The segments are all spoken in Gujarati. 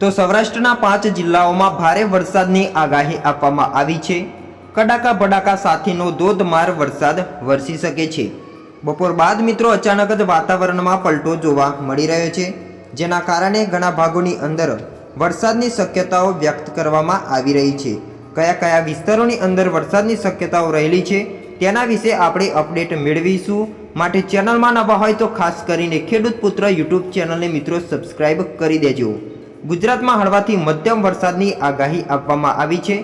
તો સૌરાષ્ટ્રના પાંચ જિલ્લાઓમાં ભારે વરસાદની આગાહી આપવામાં આવી છે. કડાકા ભડાકા સાથેનો ધોધમાર વરસાદ વરસી શકે છે. બપોર બાદ મિત્રો અચાનક જ વાતાવરણમાં પલટો જોવા મળી રહ્યો છે. જેના કારણે ઘણા ભાગોની અંદર વરસાદની શક્યતાઓ વ્યક્ત કરવામાં આવી રહી છે. કયા કયા વિસ્તારોની અંદર વરસાદની શક્યતાઓ રહેલી છે, તેના વિશે આપણે અપડેટ મેળવીશું. માટે ચેનલમાં નવા હોય તો ખાસ કરીને ખેડૂત પુત્ર યુટ્યુબ ચેનલને મિત્રો સબસ્ક્રાઈબ કરી દેજો. ગુજરાતમાં હળવાથી મધ્યમ વરસાદની આગાહી આપવામાં આવી છે.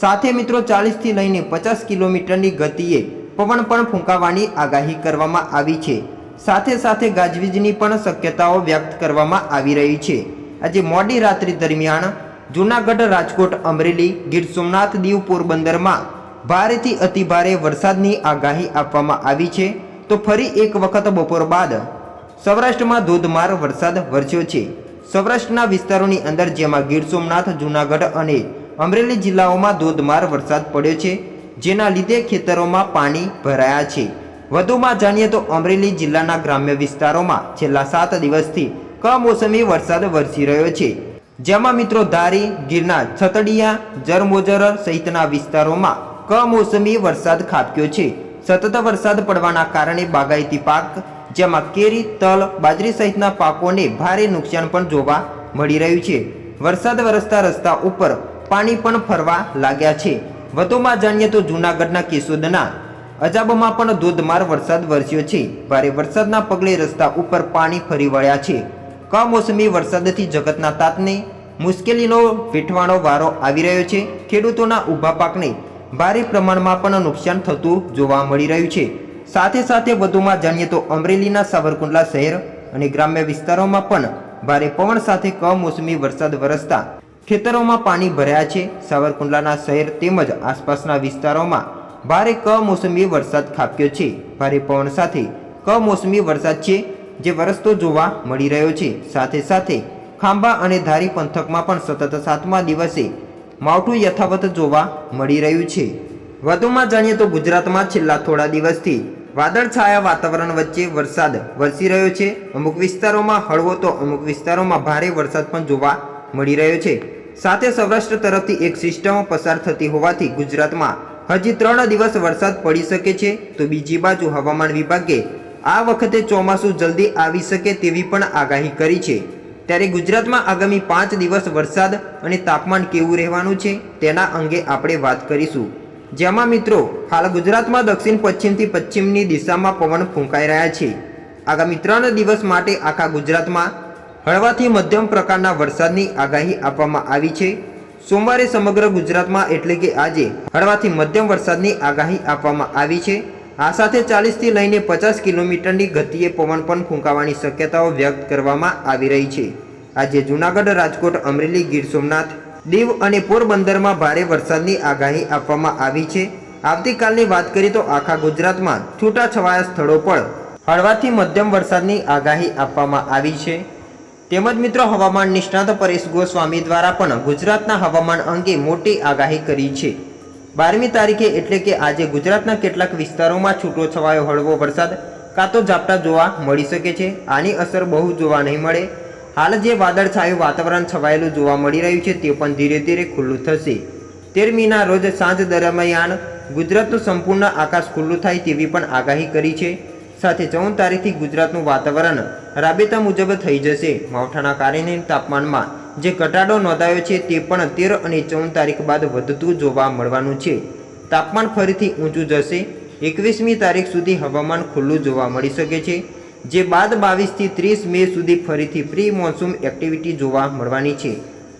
સાથે મિત્રો ચાલીસથી લઈને પચાસ કિલોમીટરની ગતિએ પવન પણ ફૂંકાવાની આગાહી કરવામાં આવી છે. સાથે સાથે ગાજવીજની પણ શક્યતાઓ વ્યક્ત કરવામાં આવી રહી છે. આજે મોડી રાત્રિ દરમિયાન જૂનાગઢ, રાજકોટ, અમરેલી, ગીર સોમનાથ, દીવ પોરબંદરમાં ભારેથી અતિભારે વરસાદની આગાહી આપવામાં આવી છે. તો ફરી એક વખત બપોર બાદ સૌરાષ્ટ્રમાં ધોધમાર વરસાદ વરસ્યો છે. સૌરાષ્ટ્રના વિસ્તારોની અંદર, જેમાં ગીર સોમનાથ, જૂનાગઢ અને અમરેલી જિલ્લાઓમાં ધોધમાર વરસાદ પડ્યો છે, જેના લીધે ખેતરોમાં પાણી ભરાયા છે. વધુમાં જાણીએ તો અમરેલી જિલ્લાના ગ્રામ્ય વિસ્તારોમાં છેલ્લા સાત દિવસથી કમોસમી વરસાદ વરસી રહ્યો છે. જેમાં મિત્રો ધારી ગિરનાર છતડિયા, જરમોજર સહિતના વિસ્તારોમાં કમોસમી વરસાદ ખાબક્યો છે. સતત વરસાદ પડવાના કારણે બાગાયતી પાક જેમાં કેરી, તલ, બાજરી સહિતના પાકોને ભારે નુકસાન પણ જોવા મળી રહ્યું છે. વરસાદ વરસતા રસ્તા ઉપર પાણી પણ ફરવા લાગ્યા છે. વધુમાં જાણીએ તો જૂનાગઢના કેશોદના અજાબમાં પણ ધોધમાર વરસાદ વરસ્યો છે. ભારે વરસાદના પગલે રસ્તા ઉપર પાણી ફરી વળ્યા છે. કમોસમી વરસાદથી જગતના તાતને મુશ્કેલીનો વેઠવાનો વારો આવી રહ્યો છે. ખેડૂતોના ઊભા પાકને ભારે પ્રમાણમાં પણ નુકસાન થતું જોવા મળી રહ્યું છે. સાથે સાથે વધુમાં જાણીએ તો અમરેલીના સાવરકુંડલા શહેર અને ગ્રામ્ય વિસ્તારોમાં પણ ભારે પવન સાથે કમોસમી વરસાદ વરસતા ખેતરોમાં પાણી ભર્યા છે. સાવરકુંડલાના શહેર તેમજ આસપાસના વિસ્તારોમાં ભારે કમોસમી વરસાદ ખાબક્યો છે. ભારે પવન સાથે કમોસમી વરસાદ છે જે વરસતો જોવા મળી રહ્યો છે. સાથે સાથે ખાંભા અને ધારી પંથકમાં પણ સતત સાતમા દિવસે માવઠું યથાવત જોવા મળી રહ્યું છે. વધુમાં જાણીએ તો ગુજરાતમાં છેલ્લા થોડા દિવસથી વાદળછાયા વાતાવરણ વચ્ચે વરસાદ વરસી રહ્યો છે. અમુક વિસ્તારોમાં હળવો તો અમુક વિસ્તારોમાં ભારે વરસાદ પણ જોવા મળી રહ્યો છે. સાથે સૌરાષ્ટ્ર તરફથી એક સિસ્ટમ પસાર થતી હોવાથી ગુજરાતમાં હજી ત્રણ દિવસ વરસાદ પડી શકે છે. તો બીજી બાજુ હવામાન વિભાગે આ વખતે ચોમાસું જલ્દી આવી શકે તેવી પણ આગાહી કરી છે. ત્યારે ગુજરાતમાં આગામી પાંચ દિવસ વરસાદ અને તાપમાન કેવું રહેવાનું છે તેના અંગે આપણે વાત કરીશું. જેમાં મિત્રો, હાલ ગુજરાતમાં દક્ષિણ, પશ્ચિમથી પશ્ચિમની દિશામાં પવન ફૂંકાઈ રહ્યા છે. આગામી ત્રણ દિવસ માટે આખા ગુજરાતમાં હળવાથી મધ્યમ પ્રકારના વરસાદની આગાહી આપવામાં આવી છે. સોમવારે સમગ્ર ગુજરાતમાં એટલે કે આજે હળવાથી મધ્યમ વરસાદની આગાહી આપવામાં આવી છે. આ સાથે ચાલીસથી લઈને પચાસ કિલોમીટરની ગતિએ પવન પણ ફૂંકાવાની શક્યતાઓ વ્યક્ત કરવામાં આવી રહી છે. આજે જૂનાગઢ, રાજકોટ, અમરેલી, ગીર સોમનાથ દીવ અને પોરબંદરમાં ભારે વરસાદની આગાહી આપવામાં આવી છે. આવતીકાલની વાત કરીએ તો આખા ગુજરાતમાં છૂટાછવાયા સ્થળો પર હળવાથી મધ્યમ વરસાદની આગાહી આપવામાં આવી છે. તેમજ મિત્રો હવામાન નિષ્ણાત પરેશ ગોસ્વામી દ્વારા પણ ગુજરાતના હવામાન અંગે મોટી આગાહી કરી છે. બારમી તારીખે એટલે કે આજે ગુજરાતના કેટલાક વિસ્તારોમાં છૂટો છવાયો હળવો વરસાદ, કાં તો ઝાપટા જોવા મળી શકે છે. આની અસર બહુ જોવા નહીં મળે. હાલ જે વાદળછાયું વાતાવરણ છવાયેલું જોવા મળી રહ્યું છે તે પણ ધીરે ધીરે ખુલ્લું થશે. તેરમીના રોજ સાંજ દરમિયાન ગુજરાતનું સંપૂર્ણ આકાશ ખુલ્લું થાય તેવી પણ આગાહી કરી છે. સાથે ચૌદ તારીખથી ગુજરાતનું વાતાવરણ રાબેતા મુજબ થઈ જશે. માવઠાના કારણે તાપમાનમાં જે ઘટાડો નોંધાયો છે તે પણ તેર અને ચૌદ તારીખ બાદ વધતું જોવા મળવાનું છે. તાપમાન ફરીથી ઊંચું જશે. એકવીસમી તારીખ સુધી હવામાન ખુલ્લું જોવા મળી શકે છે. જે બાદ બાવીસથી ત્રીસ મે સુધી ફરીથી પ્રી મોન્સૂન એક્ટિવિટી જોવા મળવાની છે.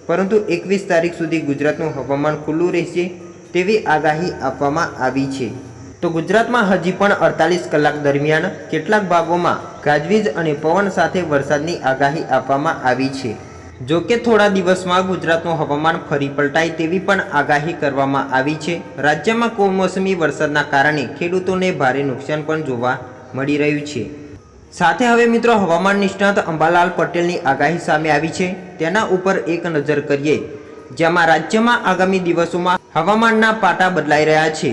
પરંતુ એકવીસ તારીખ સુધી ગુજરાતનું હવામાન ખુલ્લું રહેશે તેવી આગાહી આપવામાં આવી છે. તો ગુજરાતમાં હજી પણ અડતાલીસ કલાક દરમિયાન કેટલાક ભાગોમાં ગાજવીજ અને પવન સાથે વરસાદની આગાહી આપવામાં આવી છે. જો કે થોડા દિવસમાં ગુજરાતનું હવામાન ફરી પલટાય તેવી પણ આગાહી કરવામાં આવી છે. રાજ્યમાં કમોસમી વરસાદના કારણે ખેડૂતોને ભારે નુકસાન પણ જોવા મળી રહ્યું છે. સાથે હવે મિત્રો હવામાન નિષ્ણાત અંબાલાલ પટેલની આગાહી સામે આવી છે. તેના ઉપર એક નજર કરીએ, જેમાં રાજ્યમાં આગામી દિવસોમાં હવામાનના પાટા બદલાઈ રહ્યા છે.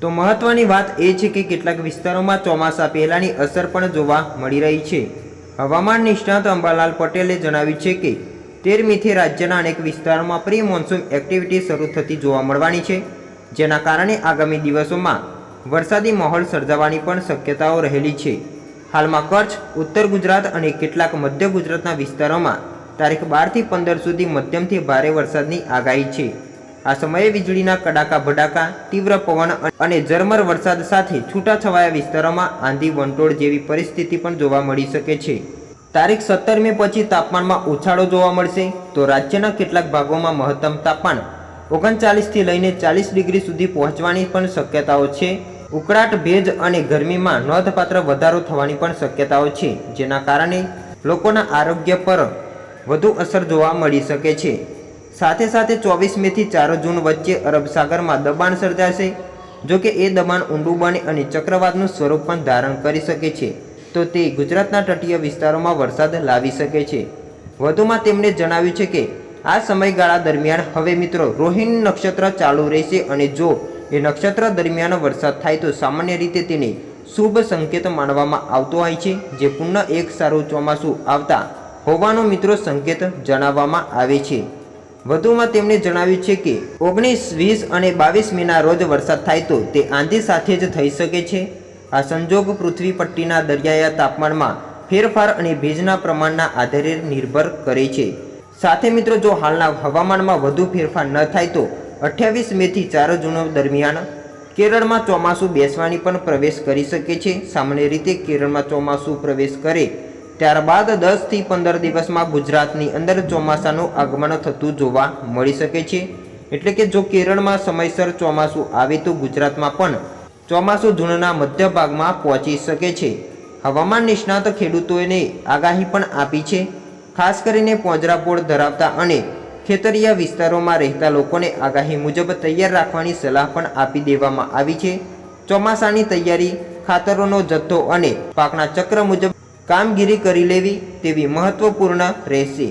તો મહત્વની વાત એ છે કે કેટલાક વિસ્તારોમાં ચોમાસા પહેલાંની અસર પણ જોવા મળી રહી છે. હવામાન નિષ્ણાત અંબાલાલ પટેલે જણાવ્યું છે કે તેરમીથી રાજ્યના અનેક વિસ્તારોમાં પ્રી મોન્સૂન એક્ટિવિટી શરૂ થતી જોવા મળવાની છે, જેના કારણે આગામી દિવસોમાં વરસાદી માહોલ સર્જાવાની પણ શક્યતાઓ રહેલી છે. હાલમાં કચ્છ, ઉત્તર ગુજરાત અને કેટલાક મધ્ય ગુજરાતના વિસ્તારોમાં તારીખ બારથી પંદર સુધી મધ્યમથી ભારે વરસાદની આગાહી છે. આ સમયે વીજળીના કડાકા, ભડાકા, તીવ્ર પવન અને ઝરમર વરસાદ સાથે છૂટાછવાયા વિસ્તારોમાં આંધી વંટોળ જેવી પરિસ્થિતિ પણ જોવા મળી શકે છે. તારીખ સત્તર મે પછી તાપમાનમાં ઉછાળો જોવા મળશે તો રાજ્યના કેટલાક ભાગોમાં મહત્તમ તાપમાન ઓગણચાલીસથી લઈને ચાલીસ ડિગ્રી સુધી પહોંચવાની પણ શક્યતાઓ છે. ઉકળાટ, ભેજ અને ગરમીમાં નોંધપાત્ર વધારો થવાની પણ શક્યતાઓ છે, જેના કારણે લોકોના આરોગ્ય પર વધુ અસર જોવા મળી શકે છે. સાથે સાથે ચોવીસ મેથી ચાર જૂન વચ્ચે અરબ સાગરમાં દબાણ સર્જાશે, જો કે એ દબાણ ઊંડું બને અને ચક્રવાતનું સ્વરૂપ પણ ધારણ કરી શકે છે. તો તે ગુજરાતના તટીય વિસ્તારોમાં વરસાદ લાવી શકે છે. વધુમાં તેમણે જણાવ્યું છે કે, આ સમયગાળા દરમિયાન હવે મિત્રો રોહિણી નક્ષત્ર ચાલુ રહેશે અને જો એ નક્ષત્ર દરમિયાન વરસાદ થાય તો સામાન્ય રીતે તેને શુભ સંકેત માનવામાં આવતો હોય છે, જે પુનઃ એક સારું ચોમાસું આવતા હોવાનો મિત્રો સંકેત જણાવવામાં આવે છે. વધુમાં તેમણે જણાવ્યું છે કે, ઓગણીસ, વીસ અને બાવીસ મેના રોજ વરસાદ થાય તો તે આંધી સાથે જ થઈ શકે છે. આ સંજોગ પૃથ્વી પટ્ટીના દરિયાયા તાપમાનમાં ફેરફાર અને ભેજના પ્રમાણના આધારે નિર્ભર કરે છે. સાથે મિત્રો, જો હાલના હવામાનમાં વધુ ફેરફાર ન થાય તો અઠ્યાવીસ મેથી ચાર જૂન દરમિયાન કેરળમાં ચોમાસું બેસવાની પણ પ્રવેશ કરી શકે છે. સામાન્ય રીતે કેરળમાં ચોમાસું પ્રવેશ કરે ત્યારબાદ દસથી પંદર દિવસમાં ગુજરાતની અંદર ચોમાસાનું આગમન થતું જોવા મળી શકે છે. એટલે કે જો કેરળમાં સમયસર ચોમાસું આવે તો ગુજરાતમાં પણ ચોમાસું જૂનના મધ્ય ભાગમાં પહોંચી શકે છે. હવામાન નિષ્ણાત ખેડૂતોને આગાહી પણ આપી છે. ખાસ કરીને પોંજરાપોળ ધરાવતા અને ખેતરિયા વિસ્તારોમાં રહેતા લોકોને આગાહી મુજબ તૈયાર રાખવાની સલાહ પણ આપી દેવામાં આવી છે. ચોમાસાની તૈયારી, ખાતરોનો જથ્થો અને પાકના ચક્ર મુજબ કામગીરી કરી લેવી તેવી મહત્વપૂર્ણ રહેશે.